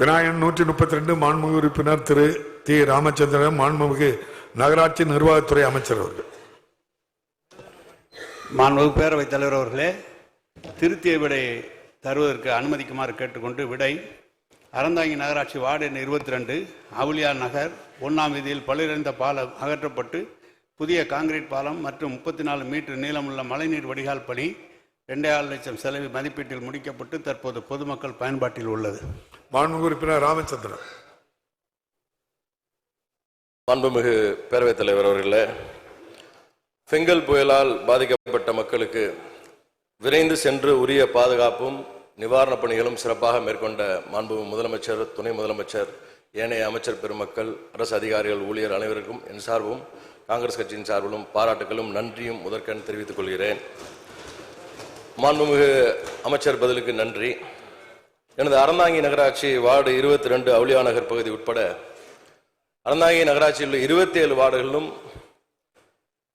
விநாயகன் நூற்றி முப்பத்தி ரெண்டு மாண்புமிகு உறுப்பினர் திரு தி ராமச்சந்திரன் மாண்புமிகு நகராட்சி நிர்வாகத்துறை அமைச்சர் அவர்கள். மாண்புமிகு பேரவைத் தலைவர் அவர்களே திருத்திய விடை தருவதற்கு அனுமதிக்குமாறு கேட்டுக்கொண்டு விடை. அறந்தாங்கி நகராட்சி வார்டு எண் இருபத்தி ரெண்டு அவுளியார் நகர் ஒன்றாம் வீதியில் பழுதடைந்த பாலம் அகற்றப்பட்டு புதிய காங்கிரீட் பாலம் மற்றும் முப்பத்தி நாலு மீட்டர் நீளமுள்ள மழைநீர் வடிகால் பணி ரெண்டே ஆறு லட்சம் செலவு மதிப்பீட்டில் முடிக்கப்பட்டு தற்போது பொதுமக்கள் பயன்பாட்டில் உள்ளது. மாண்புமிகு உறுப்பினர் ராமச்சந்திரன். மாண்புமிகு பேரவைத் தலைவர் அவர்களே செங்கல் புயலால் பாதிக்கப்பட்ட மக்களுக்கு விரைந்து சென்று உரிய பாதுகாப்பும் நிவாரணப் பணிகளும் சிறப்பாக மேற்கொண்ட மாண்புமிகு முதலமைச்சர் துணை முதலமைச்சர் ஏனைய அமைச்சர் பெருமக்கள் அரசு அதிகாரிகள் ஊழியர் அனைவருக்கும் என் சார்பும் காங்கிரஸ் கட்சியின் சார்பிலும் பாராட்டுகளும் நன்றியும் முதற்கண் தெரிவித்துக் கொள்கிறேன். மாண்புமிகு அமைச்சர் பதிலுக்கு நன்றி. எனது அறந்தாங்கி நகராட்சி வார்டு இருபத்தி ரெண்டு அவுலியா நகர் பகுதி உட்பட அறந்தாங்கி நகராட்சியில் உள்ள இருபத்தி ஏழு வார்டுகளிலும்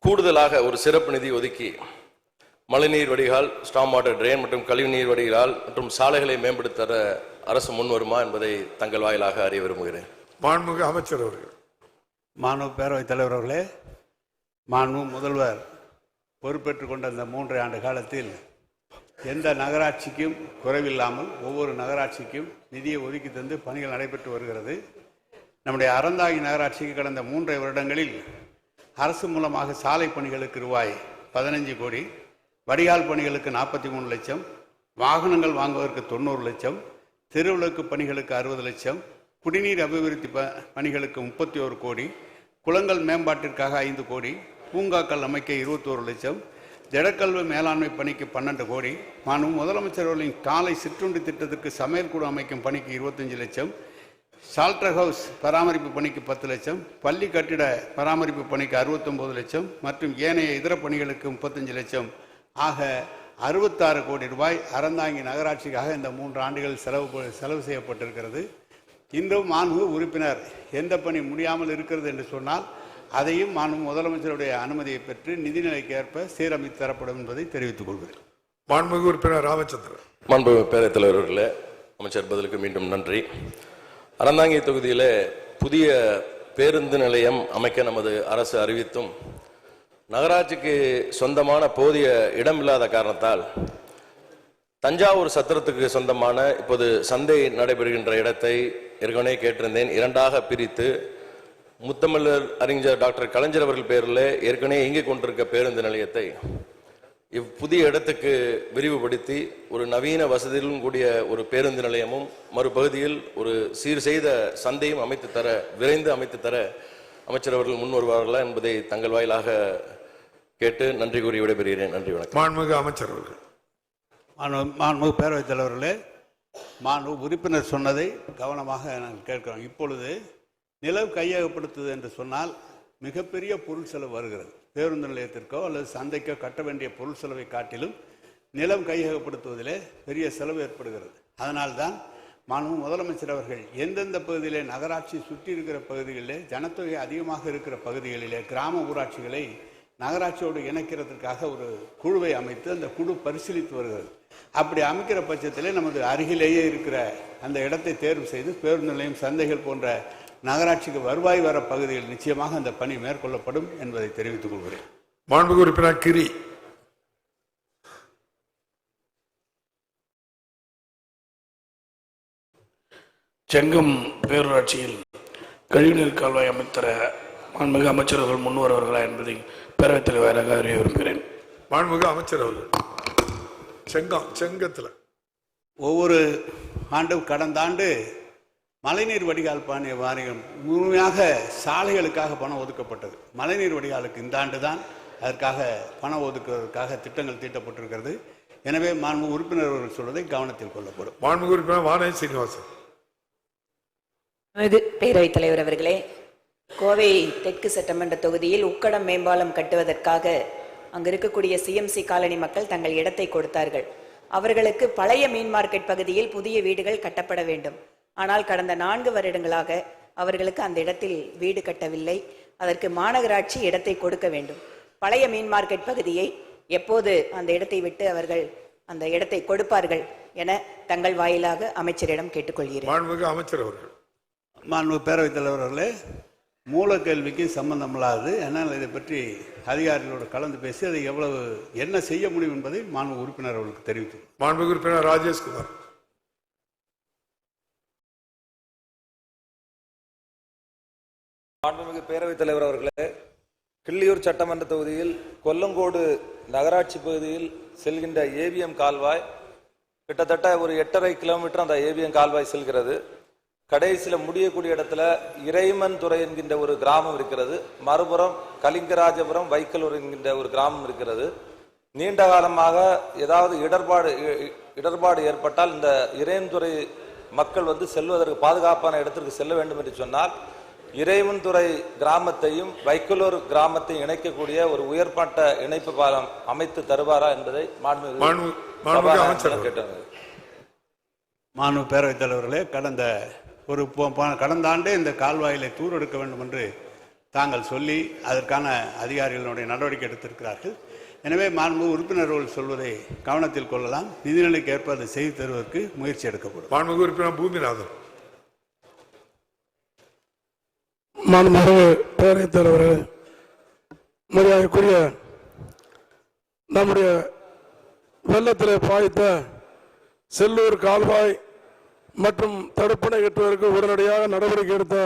கூடுதலாக ஒரு சிறப்பு நிதி ஒதுக்கி மழைநீர் வடிகால் ஸ்டாம் வாட்டர் ட்ரெயின் மற்றும் கழிவுநீர் வடிகால் மற்றும் சாலைகளை மேம்படுத்த அரசு முன் வருமா என்பதை தங்கள் வாயிலாக அறிய விரும்புகிறேன். மாண்புமிகு அமைச்சர் அவர்கள். மாண்பு பேரவைத் தலைவர் அவர்களே மாண்பு முதல்வர் பொறுப்பேற்றுக் கொண்ட இந்த மூன்றரை ஆண்டு காலத்தில் எந்த நகராட்சிக்கும் குறைவில்லாமல் ஒவ்வொரு நகராட்சிக்கும் நிதியை ஒதுக்கி தந்து பணிகள் நடைபெற்று வருகிறது. நம்முடைய அறந்தாங்கி நகராட்சிக்கு கடந்த மூன்றரை வருடங்களில் அரசு மூலமாக சாலை பணிகளுக்கு ரூபாய் பதினஞ்சு கோடி வடிகால் பணிகளுக்கு நாற்பத்தி மூணு லட்சம் வாகனங்கள் வாங்குவதற்கு தொண்ணூறு லட்சம் தெருவிளக்கு பணிகளுக்கு அறுபது லட்சம் குடிநீர் அபிவிருத்தி ப பணிகளுக்கு முப்பத்தி ஒரு கோடி குளங்கள் மேம்பாட்டிற்காக ஐந்து கோடி பூங்காக்கள் அமைக்க இருபத்தோரு லட்சம் திடக்கல்வி மேலாண்மை பணிக்கு பன்னெண்டு கோடி. மானும் முதலமைச்சர் அவர்களின் காலை சிற்றுண்டி திட்டத்திற்கு சமையல் கூடம் அமைக்கும் பணிக்கு இருபத்தஞ்சு லட்சம். ஷால்டர் ஹவுஸ் பராமரிப்பு பணிக்கு பத்து லட்சம். பள்ளி கட்டிட பராமரிப்பு பணிக்கு அறுபத்தொம்பது லட்சம். மற்றும் ஏனைய இதர பணிகளுக்கு முப்பத்தஞ்சு லட்சம். ஆக அறுபத்தாறு கோடி ரூபாய் அறந்தாங்கி நகராட்சிக்காக இந்த மூன்று ஆண்டுகள் செலவு ப- செலவு செய்யப்பட்டிருக்கிறது. இன்றும் மாண்பு உறுப்பினர் எந்த பணி முடியாமல் இருக்கிறது என்று சொன்னால் அதையும் முதலமைச்சருடைய அனுமதியை பெற்று நிதிநிலைக்கு ஏற்ப சீரமைத்து தரப்படும் என்பதை தெரிவித்துக் கொள்கிறேன். மாண்புமிகு உறுப்பினர் ராமச்சந்திரன். மாண்பு பேரவைத் தலைவர் அவர்களே அமைச்சர் பதிலுக்கு மீண்டும் நன்றி. அறந்தாங்கி தொகுதியிலே புதிய பேருந்து நிலையம் அமைக்க நமது அரசு அறிவித்தும் நகராட்சிக்கு சொந்தமான போதிய இடம் இல்லாத காரணத்தால் தஞ்சாவூர் சத்திரத்துக்கு சொந்தமான இப்போது சந்தை நடைபெறுகின்ற இடத்தை ஏற்கனவே கேட்டிருந்தேன் இரண்டாக பிரித்து முத்தமிழர் அறிஞர் டாக்டர் கலைஞர் அவர்கள் பேரில் ஏற்கனவே இயங்கிக் கொண்டிருக்க பேருந்து நிலையத்தை இவ் புதிய இடத்துக்கு விரிவுபடுத்தி ஒரு நவீன வசதியுடன் கூடிய ஒரு பேருந்து நிலையமும் மறுபகுதியில் ஒரு சீர் செய்த சந்தையும் அமைத்து தர விரைந்து அமைத்து தர அமைச்சர் அவர்கள் முன் வருவார்களா என்பதை தங்கள் வாயிலாக கேட்டு நன்றி கூறி விடைபெறுகிறேன். நன்றி வணக்கம். மாண்புமிகு அமைச்சர் அவர்கள். மாண்பு- மாண்பு பேரவைத் தலைவர்களே மாண்பு உறுப்பினர் சொன்னதை கவனமாக நாங்கள் கேட்கிறோம் இப்பொழுது நிலம் கையகப்படுத்துது என்று சொன்னால் மிகப்பெரிய பொருள் செலவு வருகிறது. பேருந்து நிலையத்திற்கோ அல்லது சந்தைக்கோ கட்ட வேண்டிய பொருள் செலவை காட்டிலும் நிலம் கையகப்படுத்துவதிலே பெரிய செலவு ஏற்படுகிறது. அதனால்தான் மாண்பு முதலமைச்சர் அவர்கள் எந்தெந்த பகுதியிலே நகராட்சி சுற்றி இருக்கிற பகுதிகளிலே ஜனத்தொகை அதிகமாக இருக்கிற பகுதிகளிலே கிராம ஊராட்சிகளை நகராட்சியோடு இணைக்கிறதுக்காக ஒரு குழுவை அமைத்து அந்த குழு பரிசீலித்து வருகிறது. அப்படி அமைக்கிற பட்சத்திலே நமது அருகிலேயே இருக்கிற அந்த இடத்தை தேர்வு செய்து பேருந்து நிலையம் சந்தைகள் போன்ற நகராட்சிக்கு வருவாய் வர பகுதியில் நிச்சயமாக அந்த பணி மேற்கொள்ளப்படும் என்பதை தெரிவித்துக் கொள்கிறேன். மாண்புமிகு உறுப்பினர் கிரி. செங்கம் பேரூராட்சியில் கழிவுநீர் கால்வாய் அமைத்தர மாண்புமிகு அமைச்சர்கள் முன் வருவார்களா என்பதை பேரவைத் தலைவராக அறிய விரும்புகிறேன். மாண்புமிகு அமைச்சர் அவர்கள் செங்கம் செங்கத்தில். ஒவ்வொரு ஆண்டும் கடந்த ஆண்டு மழைநீர் வடிகால் பாணிய வாரியம் முழுமையாக சாலைகளுக்காக பணம் ஒதுக்கப்பட்டது. மழைநீர் வடிகாலுக்கு இந்த ஆண்டு தான் அதற்காக பணம் ஒதுக்குவதற்காக திட்டங்கள் தீட்டப்பட்டிருக்கிறது. எனவே மாண்பு உறுப்பினர் அவர்கள் சொல்வதை கவனத்தில் கொள்ளப்படும். மாண்புமிகு உறுப்பினர் வானதி சீனிவாசன். இது பேரவைத் தலைவர் அவர்களே கோவை தெற்கு சட்டமன்ற தொகுதியில் உக்கடம் மேம்பாலம் கட்டுவதற்காக அங்கு இருக்கக்கூடிய சிஎம்சி காலனி மக்கள் தங்கள் இடத்தை கொடுத்தார்கள். அவர்களுக்கு பழைய மீன் மார்க்கெட் பகுதியில் புதிய வீடுகள் கட்டப்பட வேண்டும். ஆனால் கடந்த நான்கு வருடங்களாக அவர்களுக்கு அந்த இடத்தில் வீடு கட்டவில்லை. அதற்கு மாநகராட்சி இடத்தை கொடுக்க வேண்டும். பழைய மீன் மார்க்கெட் பகுதியை எப்போது அந்த இடத்தை விட்டு அவர்கள் அந்த இடத்தை கொடுப்பார்கள் என தங்கள் வாயிலாக அமைச்சரிடம் கேட்டுக்கொள்கிறேன். மாண்புமிகு அமைச்சர் அவர்கள். மாண்பு பேரவைத் தலைவர் அவர்களே மூல கேள்விக்கு சம்பந்தமில்லாதது என்னால் இதை பற்றி அதிகாரிகளோடு கலந்து பேசி அதை எவ்வளவு என்ன செய்ய முடியும் என்பதை மாண்பு உறுப்பினர் அவர்களுக்கு தெரிவித்து மாண்புமிகு உறுப்பினர் ராஜேஷ்குமார். மாண்புமிகு பேரவைத் தலைவர் அவர்களே கிள்ளியூர் சட்டமன்ற தொகுதியில் கொல்லங்கோடு நகராட்சி பகுதியில் செல்கின்ற ஏவிஎம் கால்வாய் கிட்டத்தட்ட ஒரு எட்டரை கிலோமீட்டர் அந்த ஏவிஎம் கால்வாய் செல்கிறது. கடைசியில் முடியக்கூடிய இடத்துல இறைமன் துறை என்கின்ற ஒரு கிராமம் இருக்கிறது. மறுபுறம் கலிங்கராஜபுரம் வைக்கலூர் என்கின்ற ஒரு கிராமம் இருக்கிறது. நீண்ட காலமாக ஏதாவது இடர்பாடு இ- இடர்பாடு ஏற்பட்டால் இந்த இறையன்துறை மக்கள் வந்து செல்வதற்கு பாதுகாப்பான இடத்திற்கு செல்ல வேண்டும் என்று சொன்னால் இறைவன்துறை கிராமத்தையும் வைக்கலூர் கிராமத்தையும் இணைக்கக்கூடிய ஒரு உயர்மட்ட இணைப்பு பாலம் அமைத்து தருவாரா என்பதை மாண்பு- கேட்டாங்க மாண்பு பேரவைத் தலைவர்களே கடந்த ஒரு கடந்த ஆண்டே இந்த கால்வாயிலை தூர் எடுக்க வேண்டும் என்று தாங்கள் சொல்லி அதற்கான அதிகாரிகளுடைய நடவடிக்கை எடுத்திருக்கிறார்கள். எனவே மாண்பு உறுப்பினர்கள் சொல்வதை கவனத்தில் கொள்ளலாம். நிதிநிலைக்கு ஏற்ப அதை செய்து தருவதற்கு முயற்சி எடுக்கப்படும். மாண்புமிகு உறுப்பினர் பூமிநாதன். மாண்புமிகு பேரவைத் தலைவர் மரியாதைக்குரிய நம்முடைய வெள்ளத்தில் பாய்த்த செல்லூர் கால்வாய் மற்றும் தடுப்பணை கட்டுவதற்கு உடனடியாக நடவடிக்கை எடுத்த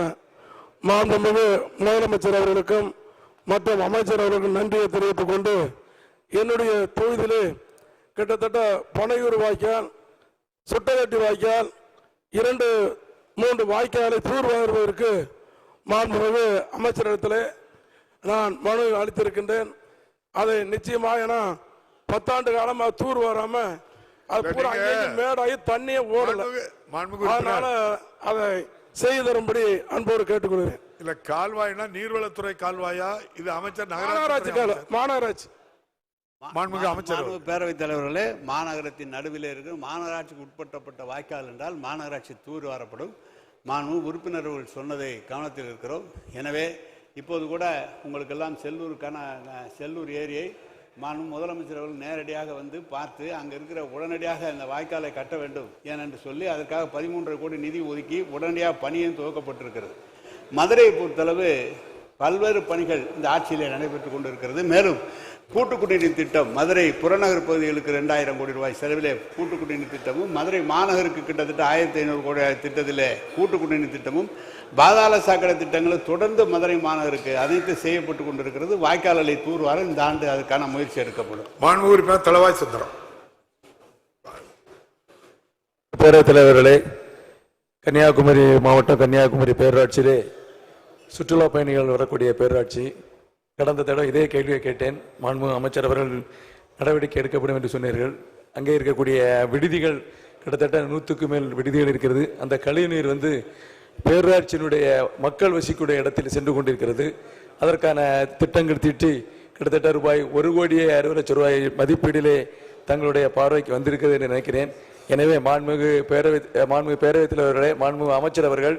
மாண்புமிகு முதலமைச்சர் அவர்களுக்கும் மற்றும் அமைச்சர் அவர்களுக்கும் நன்றியை தெரிவித்துக் கொண்டு என்னுடைய தொகுதியிலே கிட்டத்தட்ட பனையூர் வாய்க்கால் சுட்டகட்டி வாய்க்கால் இரண்டு மூன்று வாய்க்காலை தூர்வாருவதற்கு மாண்புமிகு அமைச்சரிடத்திலே நான் மனு அளித்திருக்கின்றேன். அதை நிச்சயமாக ஏன்னா பத்தாண்டு காலமா தூர் வராம அது பூரா மேடாகி தண்ணியே ஓடல. அதனால அதை செய்து தரும்படி அன்போடு கேட்டுக்கொள்கிறேன். இல்ல கால்வாய்னா நீர்வளத்துறை கால்வாயா? இது அமைச்சர் மாநகராட்சி நகராட்சி மாநகராட்சி. மாண்புமிகு அமைச்சர் பேரவைத் தலைவர்களே மாநகரத்தின் நடுவில் இருக்கிற மாநகராட்சிக்கு உட்பட்டப்பட்ட வாய்க்கால் என்றால் மாநகராட்சி தூர் வாரப்படும். மாண்பு உறுப்பினர்கள் சொன்னதை கவனத்தில் இருக்கிறோம். எனவே இப்போது கூட உங்களுக்கெல்லாம் செல்லூருக்கான செல்லூர் ஏரியை மாண்பு முதலமைச்சர் அவர்கள் நேரடியாக வந்து பார்த்து அங்கே இருக்கிற உடனடியாக அந்த வாய்க்காலை கட்ட வேண்டும். ஏனென்று சொல்லி அதற்காக பதிமூன்றரை கோடி நிதி ஒதுக்கி உடனடியாக பணியும் துவக்கப்பட்டிருக்கிறது. மதுரையை பொறுத்தளவு பல்வேறு பணிகள் இந்த ஆட்சியிலே நடைபெற்று கொண்டிருக்கிறது. மேலும் கூட்டு குடிநீர் திட்டம். மதுரை புறநகர் பகுதிகளுக்கு ரெண்டாயிரம் கோடி ரூபாய் செலவிலே கூட்டு குடிநீர் திட்டமும் மதுரை மாநகருக்கு கிட்டத்தட்ட ஆயிரத்தி ஐநூறு கோடி திட்டத்திலே கூட்டு குடிநீர் திட்டமும் பாதாள சாக்கடை திட்டங்களும் தொடர்ந்து மதுரை மாநகருக்கு அனைத்து செய்யப்பட்டு கொண்டிருக்கிறது. வாய்க்கால்களை தூர்வார இந்த ஆண்டு அதுக்கான முயற்சி எடுக்கப்படும். மாண்புமிகு உறுப்பினர் தளவாய் சுந்தரம். பேரவைத் தலைவர்களே கன்னியாகுமரி மாவட்டம் கன்னியாகுமரி பேரூராட்சியிலே சுற்றுலா பயணிகள் வரக்கூடிய பேரூராட்சி கடந்த தடவை இதே கேள்வியை கேட்டேன். மாண்புமிகு அமைச்சர் அவர்கள் நடவடிக்கை எடுக்கப்படும் என்று சொன்னீர்கள். அங்கே இருக்கக்கூடிய விடுதிகள் கிட்டத்தட்ட நூற்றுக்கு மேல் விடுதிகள் இருக்கிறது. அந்த கழிவுநீர் வந்து பேரூராட்சியினுடைய மக்கள் வசிக்கூடிய இடத்தில் சென்று கொண்டிருக்கிறது. அதற்கான திட்டங்கள் தீட்டி கிட்டத்தட்ட ரூபாய் ஒரு கோடியே அறுபது லட்சம் ரூபாய் மதிப்பீடிலே தங்களுடைய பார்வைக்கு வந்திருக்கிறது என்று நினைக்கிறேன். எனவே மாண்புமிகு பேரவை மாண்புமிகு பேரவைத் தலைவர்களே மாண்புமிகு அமைச்சர் அவர்கள்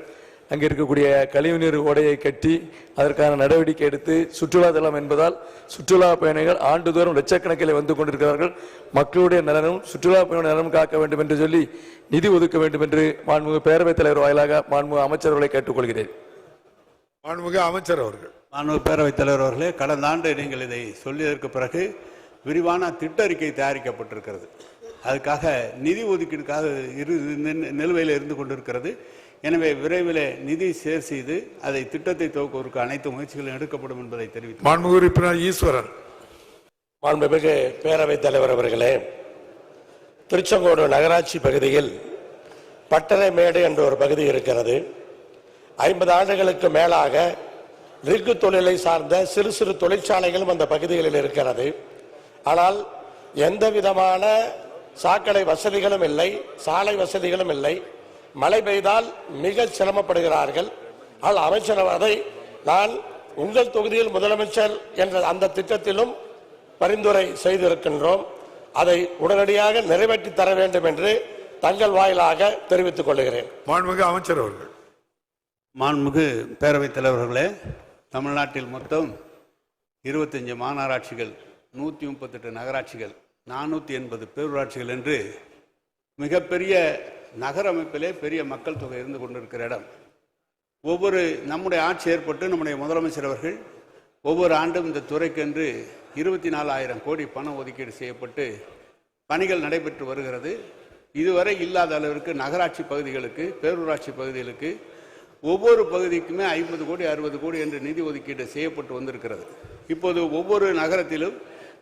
அங்கே இருக்கக்கூடிய கழிவுநீர் ஓடையை கட்டி அதற்கான நடவடிக்கை எடுத்து சுற்றுலா தலம் என்பதால் சுற்றுலா பயணிகள் ஆண்டுதோறும் லட்சக்கணக்கில் வந்து கொண்டிருக்கிறார்கள். மக்களுடைய நலனும் சுற்றுலா பயணிகள் நலனும் காக்க வேண்டும் என்று சொல்லி நிதி ஒதுக்க வேண்டும் என்று மாண்புமிகு பேரவைத் தலைவர் வாயிலாக மாண்புமிகு அமைச்சர்களை கேட்டுக்கொள்கிறேன். மாண்புமிகு அமைச்சர் அவர்கள். மாண்பு பேரவைத் தலைவர் அவர்களே கடந்த ஆண்டு நீங்கள் இதை சொல்லியதற்கு பிறகு விரிவான திட்ட அறிக்கை தயாரிக்கப்பட்டிருக்கிறது. அதுக்காக நிதி ஒதுக்கீடுக்காக இரு நிலுவையில் இருந்து கொண்டிருக்கிறது. எனவே விரைவில் நிதி சேர் செய்து அதை திட்டத்தை துவக்குவதற்கு அனைத்து முயற்சிகளும் எடுக்கப்படும் என்பதை தெரிவித்து மாண்புமிகு உறுப்பினர் ஈஸ்வரன். மாண்புமிகு பேரவைத் தலைவர் அவர்களே திருச்செங்கோடு நகராட்சி பகுதியில் பட்டறைமேடு என்ற ஒரு பகுதி இருக்கிறது. ஐம்பது ஆண்டுகளுக்கு மேலாக ரிக்கு தொழிலை சார்ந்த சிறு சிறு தொழிற்சாலைகளும் அந்த பகுதிகளில் இருக்கிறது. ஆனால் எந்த விதமான சாக்கடை வசதிகளும் இல்லை சாலை வசதிகளும் இல்லை. மழை பெய்தால் மிக சிரமப்படுகிறார்கள். ஆனால் அமைச்சர் அதை நான் உங்கள் தொகுதியில் முதலமைச்சர் என்ற அந்த திட்டத்திலும் பரிந்துரை செய்திருக்கின்றோம். அதை உடனடியாக நிறைவேற்றி தர வேண்டும் என்று தங்கள் வாயிலாக தெரிவித்துக் கொள்கிறேன். மாண்புமிகு அமைச்சர் அவர்கள். மாண்புமிகு பேரவைத் தலைவர்களே தமிழ்நாட்டில் மொத்தம் இருபத்தஞ்சு மாநகராட்சிகள் நூற்றி முப்பத்தெட்டு நகராட்சிகள் நானூற்றி எண்பது பேரூராட்சிகள் என்று மிகப்பெரிய நகர அமைப்பிலே பெரிய மக்கள் தொகை இருந்து கொண்டிருக்கிற இடம். ஒவ்வொரு நம்முடைய ஆட்சி ஏற்பட்டு நம்முடைய முதலமைச்சர் அவர்கள் ஒவ்வொரு ஆண்டும் இந்த துறைக்கென்று இருபத்தி நாலாயிரம் கோடி பணம் ஒதுக்கீடு செய்யப்பட்டு பணிகள் நடைபெற்று வருகிறது. இதுவரை இல்லாத அளவிற்கு நகராட்சி பகுதிகளுக்கு பேரூராட்சி பகுதிகளுக்கு ஒவ்வொரு பகுதிக்குமே ஐம்பது கோடி அறுபது கோடி என்று நிதி ஒதுக்கீடு செய்யப்பட்டு வந்திருக்கிறது. இப்போது ஒவ்வொரு நகரத்திலும்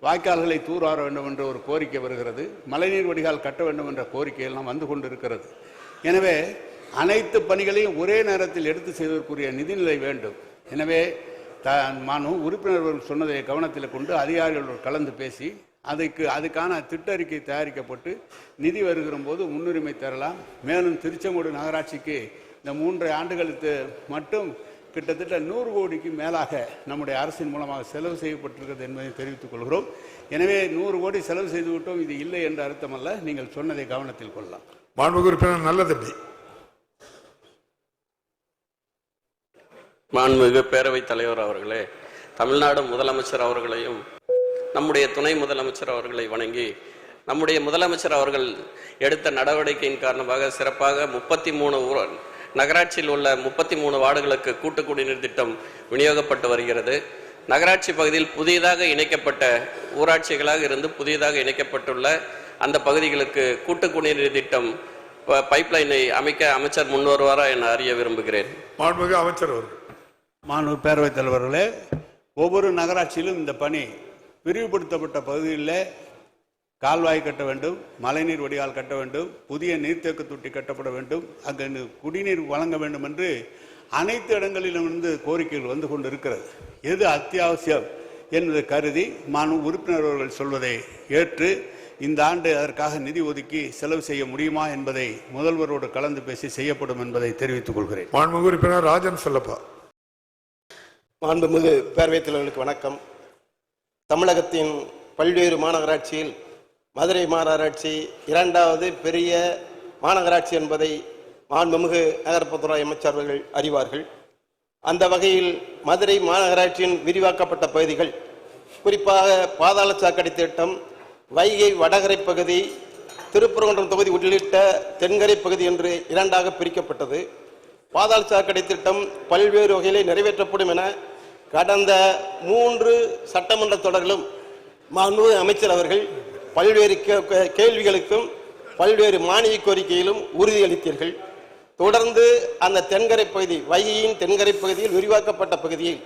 வாய்க்கால்களை தூர்வார வேண்டும் என்ற ஒரு கோரிக்கை வருகிறது. மழைநீர் வடிகால் கட்ட வேண்டும் என்ற கோரிக்கை எல்லாம் வந்து கொண்டிருக்கிறது. எனவே அனைத்து பணிகளையும் ஒரே நேரத்தில் எடுத்து செய்வதற்குரிய நிதிநிலை வேண்டும். எனவே த மானு உறுப்பினர்கள் சொன்னதை கவனத்தில் கொண்டு அதிகாரிகளோடு கலந்து பேசி அதுக்கு அதுக்கான திட்டறிக்கை தயாரிக்கப்பட்டு நிதி வருகிற போது முன்னுரிமை தரலாம். மேலும் திருச்செங்கோடு நகராட்சிக்கு இந்த மூன்று ஆண்டுகளுக்கு மட்டும் கிட்டத்தட்ட நூறு கோடிக்கு மேலாக நம்முடைய அரசின் மூலமாக செலவு செய்யப்பட்டிருக்கிறது என்பதை தெரிவித்துக் கொள்கிறோம். எனவே நூறு கோடி செலவு செய்து விட்டோம் இது இல்லை என்ற அர்த்தமல்ல நீங்கள் சொன்னதை கவனத்தில் கொள்ளலாம். மாண்புமிகு உறுப்பினர் நல்ல தம்பி மாண்புமிகு பேரவைத் தலைவர் அவர்களே தமிழ்நாடு முதலமைச்சர் அவர்களையும் நம்முடைய துணை முதலமைச்சர் அவர்களை வணங்கி நம்முடைய முதலமைச்சர் அவர்கள் எடுத்த நடவடிக்கையின் காரணமாக சிறப்பாக முப்பத்தி மூணு நகராட்சியில் உள்ள முப்பத்தி மூணு வார்டுகளுக்கு கூட்டு குடிநீர் திட்டம் விநியோகப்பட்டு வருகிறது. நகராட்சி பகுதியில் புதியதாக இணைக்கப்பட்ட ஊராட்சிகளாக இருந்து புதியதாக இணைக்கப்பட்டுள்ள அந்த பகுதிகளுக்கு கூட்டு குடிநீர் திட்டம் ப- பைப்லைனை அமைக்க அமைச்சர் முன் வருவாரா என அறிய விரும்புகிறேன். மாண்புமிகு அமைச்சர் மாண்பு பேரவைத் தலைவர்களே ஒவ்வொரு நகராட்சியிலும் இந்த பணி விரிவுபடுத்தப்பட்ட பகுதிகளில் கால்வாய் கட்ட வேண்டும் மழைநீர் வடிகால் கட்ட வேண்டும் புதிய நீர்த்தேக்க தொட்டி கட்டப்பட வேண்டும் அங்கு நி- குடிநீர் வழங்க வேண்டும் என்று அனைத்து இடங்களிலும் இருந்து கோரிக்கைகள் வந்து கொண்டு இருக்கிறது எது அத்தியாவசியம் என்பதை கருதி மாண்பு உறுப்பினர் அவர்கள் சொல்வதை ஏற்று இந்த ஆண்டு அதற்காக நிதி ஒதுக்கி செலவு செய்ய முடியுமா என்பதை முதல்வரோடு கலந்து பேசி செய்யப்படும் என்பதை தெரிவித்துக் கொள்கிறேன். மாண்புமிகு உறுப்பினர் ராஜன் செல்லப்பா. மாண்புமிகு பேரவைத் தலைவர்களுக்கு வணக்கம். தமிழகத்தின் பல்வேறு மாநகராட்சியில் மதுரை மாநகராட்சி இரண்டாவது பெரிய மாநகராட்சி என்பதை மாண்புமிகு நகர்ப்புறத்துறை அமைச்சர்கள் அறிவார்கள். அந்த வகையில் மதுரை மாநகராட்சியின் விரிவாக்கப்பட்ட பகுதிகள் குறிப்பாக பாதாள சாக்கடை திட்டம் வைகை வடகரை பகுதி திருப்பரங்குன்றம் தொகுதி உள்ளிட்ட தென்கரை பகுதி என்று இரண்டாக பிரிக்கப்பட்டது. பாதாள சாக்கடை திட்டம் பல்வேறு வகையிலே நிறைவேற்றப்படும் என கடந்த மூன்று சட்டமன்ற தொடரிலும் மாண்புமிகு அமைச்சர் அவர்கள் பல்வேறு கே- கேள்விகளுக்கும் பல்வேறு மானிய கோரிக்கையிலும் உறுதியளித்தீர்கள். தொடர்ந்து அந்த தென்கரை பகுதி வைகையின் தென்கரை பகுதியில் விரிவாக்கப்பட்ட பகுதியில்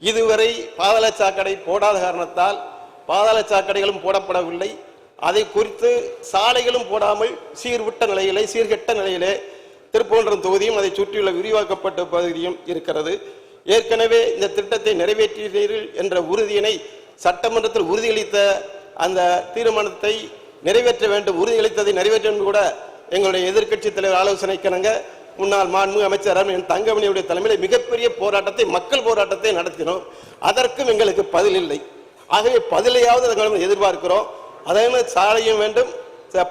இதுவரை பாதாள சாக்கடை போடாத காரணத்தால் பாதாள சாக்கடைகளும் போடப்படவில்லை. அதை குறித்து சாலைகளும் போடாமல் சீர்விட்ட நிலையிலே சீர்கெட்ட நிலையிலே திருப்பூன்றம் தொகுதியும் அதை சுற்றியுள்ள விரிவாக்கப்பட்ட பகுதியும் இருக்கிறது. ஏற்கனவே இந்த திட்டத்தை நிறைவேற்றினீர்கள் என்ற உறுதியினை சட்டமன்றத்தில் உறுதியளித்த அந்த தீர்மானத்தை நிறைவேற்ற வேண்டும் உறுதியளித்ததை நிறைவேற்ற வேண்டும் கூட எங்களுடைய எதிர்க்கட்சி தலைவர் ஆலோசனைக்கிணங்க முன்னாள் மாண்புமிகு அமைச்சர் என் தங்கமணியுடைய தலைமையில் மிகப்பெரிய போராட்டத்தை மக்கள் போராட்டத்தை நடத்தினோம். அதற்கும் எங்களுக்கு பதில் இல்லை. ஆகவே பதிலையாவது நாங்கள் எதிர்பார்க்கிறோம். அதே மாதிரி சாலையும் வேண்டும்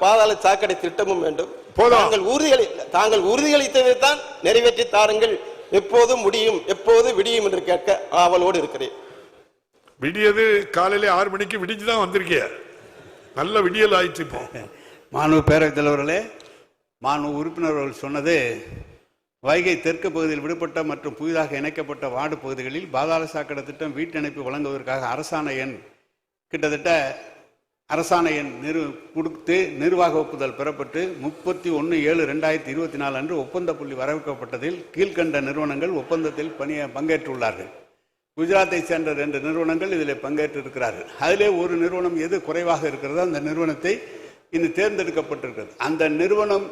பாதாள சாக்கடை திட்டமும் வேண்டும். தாங்கள் உறுதியளி தாங்கள் உறுதியளித்ததை தான் நிறைவேற்றி தாருங்கள். எப்போதும் முடியும் எப்போது விடியும் என்று கேட்க ஆவலோடு இருக்கிறேன். விடியது காலையில ஆறு மணிக்கு விடிஞ்சு தான் வந்திருக்கிய. நல்ல விடியல் ஆயிடுச்சு இப்போ. மாணவ பேரவைத் தலைவர்களே மாணவ உறுப்பினர்கள் சொன்னது வைகை தெற்கு பகுதியில் விடுபட்ட மற்றும் புதிதாக இணைக்கப்பட்ட வார்டு பகுதிகளில் பாதாள சாக்கடை திட்டம் வீட்டிணைப்பு வழங்குவதற்காக அரசாணை எண் கிட்டத்தட்ட அரசாணை எண் நிறு கொடுத்து நிர்வாக ஒப்புதல் பெறப்பட்டு முப்பத்தி ஒன்று ஏழு ரெண்டாயிரத்தி இருபத்தி நாலு அன்று ஒப்பந்த புள்ளி வரவேற்கப்பட்டதில் கீழ்கண்ட நிறுவனங்கள் ஒப்பந்தத்தில் பணிய பங்கேற்றுள்ளார்கள். குஜராத்தை சேர்ந்த ரெண்டு நிறுவனங்கள் இதில் பங்கேற்று இருக்கிறார்கள் அதிலே ஒரு நிறுவனம் எது குறைவாக இருக்கிறதோ அந்த நிறுவனத்தை இன்னும் தேர்ந்தெடுக்கப்பட்டிருக்கிறது. அந்த நிறுவனம்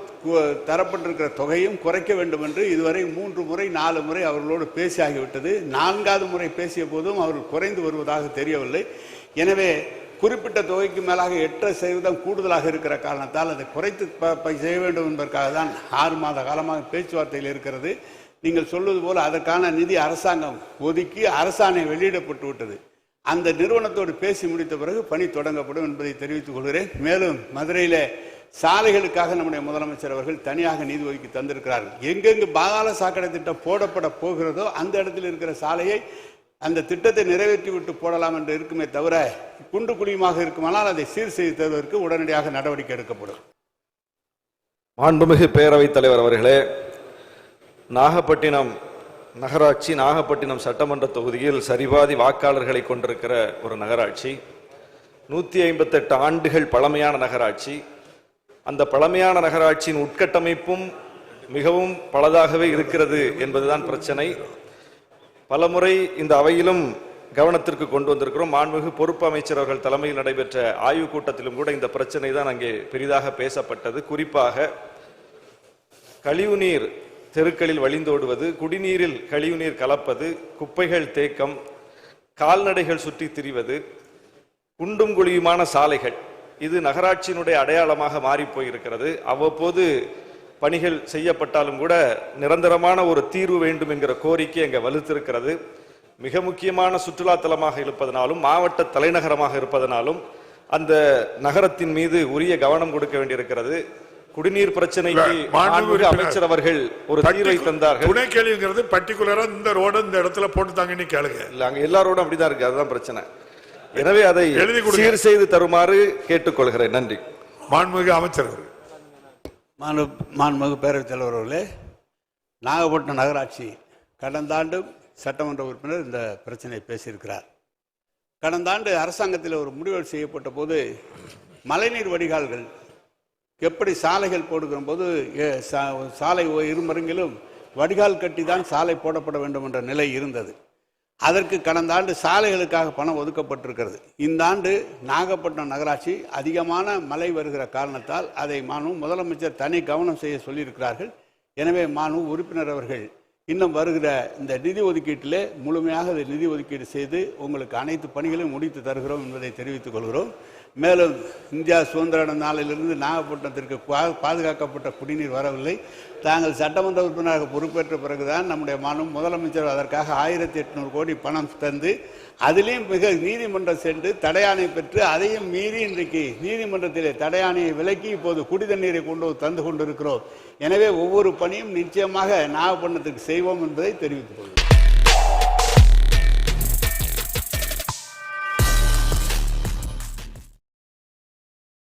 தரப்பட்டிருக்கிற தொகையும் குறைக்க வேண்டும் என்று இதுவரை மூன்று முறை நாலு முறை அவர்களோடு பேசியாகிவிட்டது. நான்காவது முறை பேசிய போதும் அவர்கள் குறைந்து வருவதாக தெரியவில்லை. எனவே குறிப்பிட்ட தொகைக்கு மேலாக எட்டரை சதவீதம் கூடுதலாக இருக்கிற காரணத்தால் அதை குறைத்து செய்ய வேண்டும் என்பதற்காக தான் ஆறு மாத காலமாக பேச்சுவார்த்தையில் இருக்கிறது. நீங்கள் சொல்வது போல் அதற்கான நிதி அரசாங்கம் ஒதுக்கி அரசாணை வெளியிடப்பட்டு விட்டது. அந்த நிறுவனத்தோடு பேசி முடித்த பிறகு பணி தொடங்கப்படும் என்பதை தெரிவித்துக் கொள்கிறேன். மேலும் மதுரையில் சாலைகளுக்காக நம்முடைய முதலமைச்சர் அவர்கள் தனியாக நிதி ஒதுக்கி தந்திருக்கிறார்கள் எங்கெங்கு பாதாள சாக்கடை திட்டம் போடப்பட போகிறதோ அந்த இடத்தில் இருக்கிற சாலையை அந்த திட்டத்தை நிறைவேற்றி விட்டு போடலாம் என்று இருக்குமே தவிர குண்டு குழியுமாக இருக்குமானால் அதை சீர் செய்து தருவதற்கு உடனடியாக நடவடிக்கை எடுக்கப்படும். மாண்புமிகு பேரவைத் தலைவர் அவர்களே நாகப்பட்டினம் நகராட்சி நாகப்பட்டினம் சட்டமன்ற தொகுதியில் சரிபாதி வாக்காளர்களை கொண்டிருக்கிற ஒரு நகராட்சி. நூற்றி ஐம்பத்தெட்டு ஆண்டுகள் பழமையான நகராட்சி. அந்த பழமையான நகராட்சியின் உட்கட்டமைப்பும் மிகவும் பலதாகவே இருக்கிறது என்பதுதான் பிரச்சனை. பலமுறை இந்த அவையிலும் கவனத்திற்கு கொண்டு வந்திருக்கிறோம். மாண்புமிகு பொறுப்பு அமைச்சர் அவர்கள் தலைமையில் நடைபெற்ற ஆய்வுக் கூட்டத்திலும் கூட இந்த பிரச்சனை தான் அங்கே பெரிதாக பேசப்பட்டது. குறிப்பாக கழிவுநீர் தெருக்களில் வழிந்தோடுவது குடிநீரில் கழிவுநீர் கலப்பது குப்பைகள் தேக்கம் கால்நடைகள் சுற்றி திரிவது குண்டும் குழியுமான சாலைகள். இது நகராட்சியினுடைய அடையாளமாக மாறிப்போயிருக்கிறது அவ்வப்போது பணிகள் செய்யப்பட்டாலும் கூட நிரந்தரமான ஒரு தீர்வு வேண்டும் என்கிற கோரிக்கை அங்கே வலுத்திருக்கிறது. மிக முக்கியமான சுற்றுலா தலமாக இருப்பதனாலும் மாவட்ட தலைநகரமாக இருப்பதனாலும் அந்த நகரத்தின் மீது உரிய கவனம் கொடுக்க வேண்டியிருக்கிறது. குடிநீர் பிரச்சனைக்கு அமைச்சர் அவர்கள் ஒரு தீர்வை தந்தார்கள். துணை கேள்விங்கிறது பர்டிகுலரா இந்த ரோடு இந்த இடத்துல போட்டு தாங்கன்னு கேளுங்க. இல்ல அங்க எல்லாரோடும் அப்படிதான் இருக்கு அதுதான் பிரச்சனை. எனவே அதை எழுதி. சீர் செய்து தருமாறு கேட்டுக்கொள்கிறேன். நன்றி. மாண்புமிகு அமைச்சர் அவர்கள். மாண்பு மாண்புமிகு பேரவைத் தலைவர் அவர்களே நாகப்பட்டினம் நகராட்சி கடந்த ஆண்டு சட்டமன்ற உறுப்பினர் இந்த பிரச்சனையை பேசியிருக்கிறார். கடந்த ஆண்டு அரசாங்கத்தில் ஒரு முடிவு செய்யப்பட்ட போது மழைநீர் வடிகால்கள் எப்படி சாலைகள் போடுகிற போது சாலை இருமருங்கிலும் வடிகால் கட்டி தான் சாலை போடப்பட வேண்டும் என்ற நிலை இருந்தது. அதற்கு கடந்த ஆண்டு சாலைகளுக்காக பணம் ஒதுக்கப்பட்டிருக்கிறது. இந்த ஆண்டு நாகப்பட்டினம் நகராட்சி அதிகமான மழை வருகிற காரணத்தால் அதை மானு முதலமைச்சர் தனி கவனம் செய்ய சொல்லியிருக்கிறார்கள். எனவே மானு உறுப்பினர் அவர்கள் இன்னும் வருகிற இந்த நிதி ஒதுக்கீட்டிலே முழுமையாக அதை நிதி ஒதுக்கீடு செய்து உங்களுக்கு அனைத்து பணிகளையும் முடித்து தருகிறோம் என்பதை தெரிவித்துக் கொள்கிறோம். மேலும் இந்தியா சுதந்திர நாளிலிருந்து நாகப்பட்டினத்திற்கு பா- பாதுகாக்கப்பட்ட குடிநீர் வரவில்லை. தாங்கள் சட்டமன்ற உறுப்பினராக பொறுப்பேற்ற பிறகுதான் நம்முடைய மாநிலம் முதலமைச்சர் அதற்காக ஆயிரத்தி எட்நூறு கோடி பணம் தந்து அதிலையும் மிக நீதிமன்றம் சென்று தடையாணை பெற்று அதையும் மீறி இன்றைக்கு நீதிமன்றத்திலே தடையாணையை விலக்கி இப்போது குடிதண்ணீரை கொண்டு தந்து கொண்டிருக்கிறோம். எனவே ஒவ்வொரு பணியும் நிச்சயமாக நாகப்பட்டினத்துக்கு செய்வோம் என்பதை தெரிவித்துக் கொள்கிறோம்.